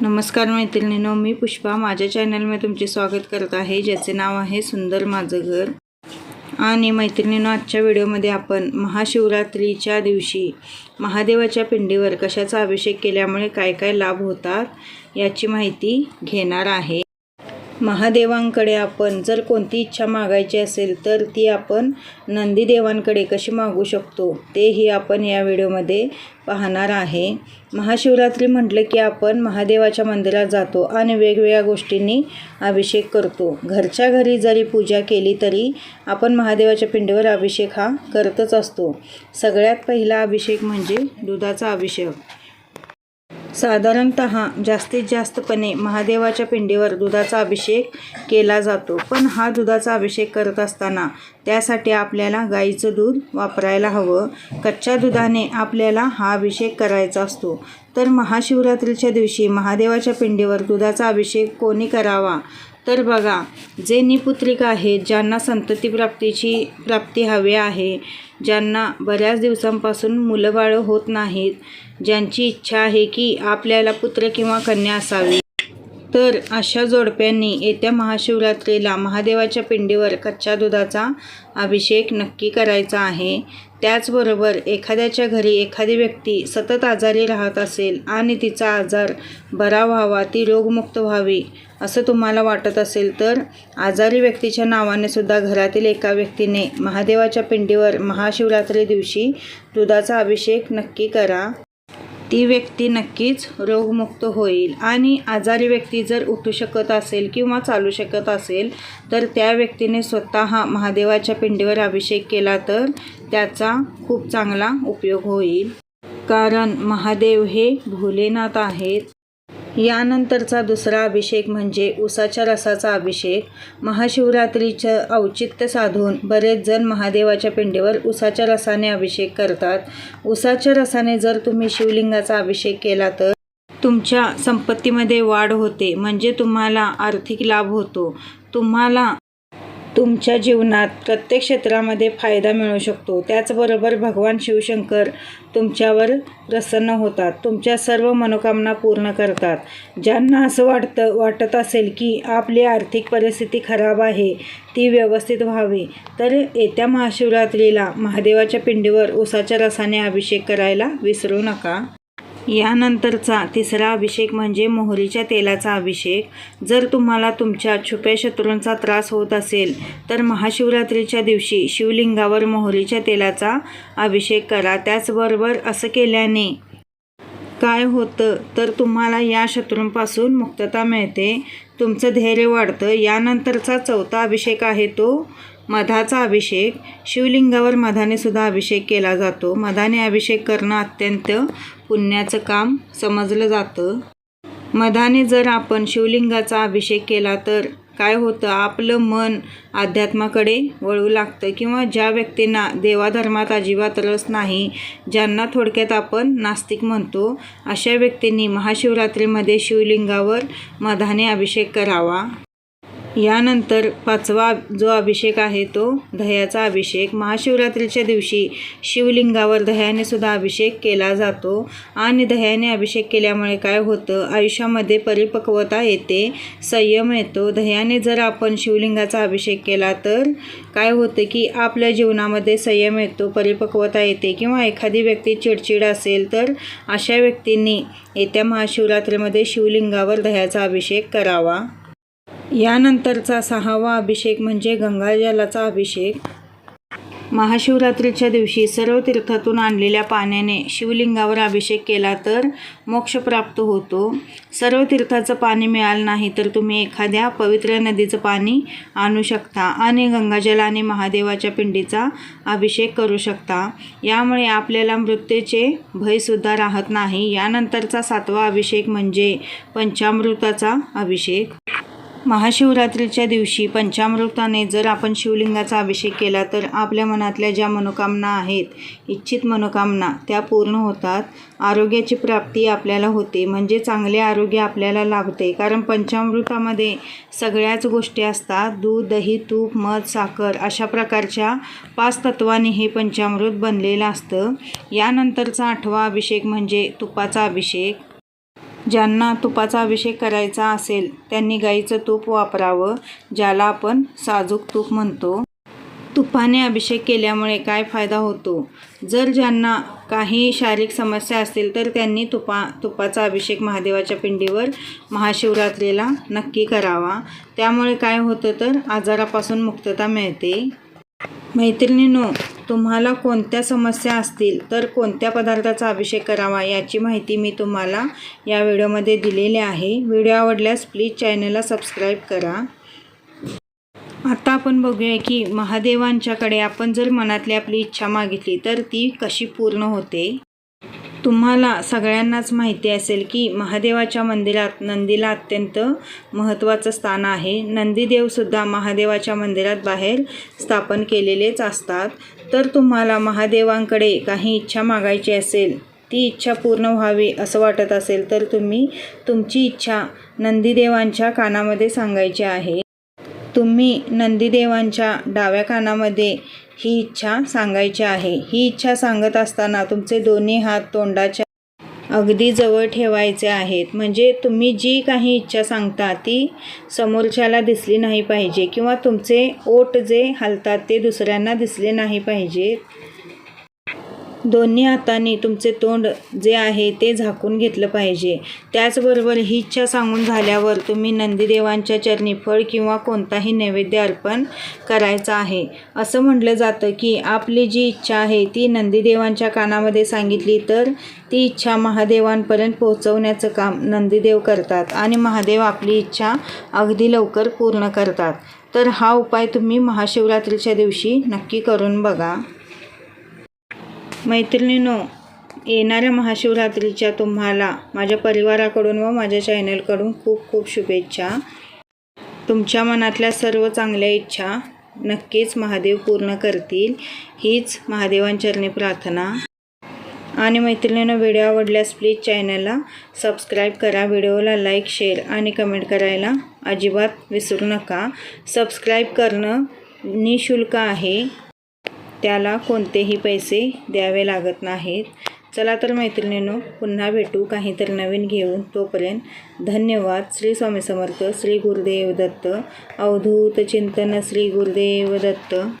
नमस्कार मैत्रिणीनो मी पुष्पा. माझ्या चॅनलमध्ये तुमचे स्वागत करत आहे ज्याचे नाव आहे सुंदर माझं घर. आणि मैत्रिणीनो आजच्या व्हिडिओमध्ये आपण महाशिवरात्रीच्या दिवशी महादेवाच्या पिंडीवर कशाचा अभिषेक केल्यामुळे काय काय लाभ होतात याची माहिती घेणार आहे. महादेवांकडे आपण जर कोणती इच्छा मागायची असेल तर ती आपण नंदीदेवांकडे कशी मागू शकतो तेही आपण या व्हिडिओमध्ये पाहणार आहे. महाशिवरात्री म्हटलं की आपण महादेवाच्या मंदिरात जातो आणि वेगवेगळ्या गोष्टींनी अभिषेक करतो. घरच्या घरी जरी पूजा केली तरी आपण महादेवाच्या पिंडीवर अभिषेक हा करतच असतो. सगळ्यात पहिला अभिषेक म्हणजे दुधाचा अभिषेक. साधारणत जास्तीत जास्तपणे महादेवाच्या पिंडीवर दुधाचा अभिषेक केला जातो. पण हा दुधाचा अभिषेक करत असताना त्यासाठी आपल्याला गाईचं दूध वापरायला हवं. कच्च्या दुधाने आपल्याला हा अभिषेक करायचा असतो. तर महाशिवरात्रीच्या दिवशी महादेवाच्या पिंडीवर दुधाचा अभिषेक कोणी करावा? तर बघा जे निपुत्रिक आहेत ज्यांना संतती प्राप्तीची प्राप्ती हवी आहे ज्यांना बऱ्याच दिवसांपासून मुलंबाळं होत नाहीत ज्यांची इच्छा आहे की आपल्याला पुत्र किंवा कन्या असावी. तर अशा जोडप्यांनी येत्या महाशिवरात्रीला महादेवाच्या पिंडीवर कच्च्या दुधाचा अभिषेक नक्की करायचा आहे. त्याचबरोबर एखाद्याच्या घरी एखादी व्यक्ती सतत आजारी राहत असेल आणि तिचा आजार बरा व्हावा ती रोगमुक्त व्हावी असं तुम्हाला वाटत असेल तर आजारी व्यक्तीच्या नावाने सुद्धा घरातील एका व्यक्तीने महादेवाच्या पिंडीवर महाशिवरात्री दिवशी दुधाचा अभिषेक नक्की करा. ती व्यक्ती नक्कीच रोगमुक्त होईल. आणि आजारी व्यक्ती जर उठू शकत असेल किंवा चालू शकत असेल तर त्या व्यक्तीने स्वतः महादेवाच्या पिंडीवर अभिषेक केला तर त्याचा खूप चांगला उपयोग होईल. कारण महादेव हे भोलेनाथ आहेत. यानंतरचा दुसरा अभिषेक म्हणजे उसाच्या रसाचा अभिषेक. महाशिवरात्रीचं औचित्य साधून बरेच जण महादेवाच्या पिंडीवर उसाच्या रसाने अभिषेक करतात. उसाच्या रसाने जर तुम्ही शिवलिंगाचा अभिषेक केला तर तुमच्या संपत्तीमध्ये वाढ होते म्हणजे तुम्हाला आर्थिक लाभ होतो. तुम्हाला तुमच्या जीवनात प्रत्येक क्षेत्रामध्ये फायदा मिळू शकतो. त्याचबरोबर भगवान शिवशंकर तुमच्यावर प्रसन्न होतात. तुमच्या सर्व मनोकामना पूर्ण करतात. ज्यांना असं वाटतं वाटत असेल की आपली आर्थिक परिस्थिती खराब आहे ती व्यवस्थित व्हावी तर येत्या महाशिवरात्रीला महादेवाच्या पिंडीवर उसाच्या रसाने अभिषेक करायला विसरू नका. यानंतरचा तिसरा अभिषेक म्हणजे मोहरीच्या तेलाचा अभिषेक. जर तुम्हाला तुमच्या छुप्या शत्रूंचा त्रास होत असेल तर महाशिवरात्रीच्या दिवशी शिवलिंगावर मोहरीच्या तेलाचा अभिषेक करा. त्याचबरोबर असं केल्याने काय होतं तर तुम्हाला या शत्रूंपासून मुक्तता मिळते. तुमचं धैर्य वाढतं. यानंतरचा चौथा अभिषेक आहे तो मधाचा अभिषेक. शिवलिंगावर मधाने सुद्धा अभिषेक केला जातो. मधाने अभिषेक करणं अत्यंत पुण्याचं काम समजलं जातं. मधाने जर आपण शिवलिंगाचा अभिषेक केला तर काय होतं? आपलं मन अध्यात्माकडे वळू लागतं किंवा ज्या व्यक्तींना देवाधर्मात अजिबात रस नाही ज्यांना थोडक्यात आपण नास्तिक म्हणतो अशा व्यक्तींनी महाशिवरात्रीमध्ये शिवलिंगावर मधाने अभिषेक करावा. यानंतर पाचवा जो अभिषेक आहे तो दह्याचा अभिषेक. महाशिवरात्रीच्या दिवशी शिवलिंगावर दह्याने सुद्धा अभिषेक केला जातो. आणि दह्याने अभिषेक केल्यामुळे काय होतं? आयुष्यामध्ये परिपक्वता येते संयम येतो. दह्याने जर आपण शिवलिंगाचा अभिषेक केला तर काय होतं की आपल्या जीवनामध्ये संयम येतो परिपक्वता येते. किंवा एखादी व्यक्ती चिडचिड असेल तर अशा व्यक्तींनी येत्या महाशिवरात्रीमध्ये शिवलिंगावर दह्याचा अभिषेक करावा. यानंतरचा सहावा अभिषेक म्हणजे गंगाजलाचा अभिषेक. महाशिवरात्रीच्या दिवशी सर्व तीर्थातून आणलेल्या पाण्याने शिवलिंगावर अभिषेक केला तर मोक्ष प्राप्त होतो. सर्व तीर्थाचं पाणी मिळालं नाही तर तुम्ही एखाद्या पवित्र नदीचं पाणी आणू शकता आणि गंगाजलाने महादेवाच्या पिंडीचा अभिषेक करू शकता. यामुळे आपल्याला मृत्यूचे भयसुद्धा राहत नाही. यानंतरचा सातवा अभिषेक म्हणजे पंचामृताचा अभिषेक. महाशिवरात्रीच्या दिवशी पंचामृताने जर आपण शिवलिंगाचा अभिषेक केला तर आपल्या मनातल्या ज्या मनोकामना आहेत इच्छित मनोकामना त्या पूर्ण होतात. आरोग्याची प्राप्ती आपल्याला होते. म्हणजे चांगले आरोग्य आपल्याला लाभते. कारण पंचामृतामध्ये सगळ्याच गोष्टी असतात. दूध दही तूप मध साखर अशा प्रकारच्या पाच तत्वांनी हे पंचामृत बनलेलं असतं. यानंतरचा आठवा अभिषेक म्हणजे तुपाचा अभिषेक. ज्यांना तुपाचा अभिषेक करायचा असेल त्यांनी गाईचं तूप वापरावं ज्याला आपण साजूक तूप म्हणतो. तुपाने अभिषेक केल्यामुळे काय फायदा होतो? जर ज्यांना काही शारीरिक समस्या असतील तर त्यांनी तुपा तुपाचा अभिषेक महादेवाच्या पिंडीवर महाशिवरात्रीला नक्की करावा. त्यामुळे काय होतं तर आजारापासून मुक्तता मिळते. मैत्रिणीनो तुम्हाला कोणत्या समस्या असतील तर कोणत्या पदार्थाचा अभिषेक करावा याची माहिती मी तुम्हाला या व्हिडिओमध्ये दिलेली आहे. व्हिडिओ आवडल्यास प्लीज चॅनलला सबस्क्राईब करा. आता आपण बघूया की महादेवांच्याकडे आपण जर मनातली आपली इच्छा मागितली तर ती कशी पूर्ण होते? तुम्हाला सगळ्यांनाच माहिती असेल की महादेवाच्या मंदिरात नंदीला अत्यंत महत्त्वाचं स्थान आहे. नंदीदेवसुद्धा महादेवाच्या मंदिरात बाहेर स्थापन केलेलेच असतात. तर तुम्हाला महादेवांकडे काही इच्छा मागायची असेल ती इच्छा पूर्ण व्हावी असं वाटत असेल तर तुम्ही तुमची इच्छा नंदीदेवांच्या कानामध्ये सांगायची आहे. तुम्ही नंदीदेवांच्या डाव्या कानामध्ये ही इच्छा सांगायची आहे. ही इच्छा सांगत असताना तुमचे दोन्ही हात तोंडाच्या अगदी जवळ ठेवायचे आहेत. म्हणजे तुम्ही जी काही इच्छा सांगता ती समोरच्याला दिसली नाही पाहिजे किंवा तुमचे ओठ जे हलतात ते दुसऱ्यांना दिसले नाही पाहिजे दोन्ही हातांनी तुमचे तोंड जे आहे ते झाकून घेतलं पाहिजे. त्याचबरोबर ही इच्छा सांगून झाल्यावर तुम्ही नंदीदेवांच्या चरणी फळ किंवा कोणताही नैवेद्य अर्पण करायचा आहे. असं म्हटलं जातं की आपली जी इच्छा आहे ती नंदीदेवांच्या कानामध्ये सांगितली तर ती इच्छा महादेवांपर्यंत पोहोचवण्याचं काम नंदीदेव करतात आणि महादेव आपली इच्छा अगदी लवकर पूर्ण करतात. तर हा उपाय तुम्ही महाशिवरात्रीच्या दिवशी नक्की करून बघा. मैत्रिणींनो येणाऱ्या महाशिवरात्रीच्या तुम्हाला माझ्या परिवाराकडून व माझ्या चॅनलकडून खूप खूप शुभेच्छा. तुमच्या मनातल्या सर्व चांगल्या इच्छा नक्कीच महादेव पूर्ण करतील. हीच महादेवांचरणी प्रार्थना. आणि मैत्रिणींनो व्हिडिओ आवडल्यास प्लीज चॅनलला सबस्क्राईब करा व्हिडिओला लाईक शेअर आणि कमेंट करायला अजिबात विसरू नका. सबस्क्राईब करणं निशुल्क आहे. त्याला कोणतेही पैसे द्यावे लागत नाहीत. चला तर मैत्रिणींनो पुन्हा भेटू काहीतरी नवीन घेऊन. तोपर्यंत धन्यवाद. श्री स्वामी समर्थ श्री गुरुदेव दत्त. अवधूत चिंतन श्री गुरुदेव दत्त.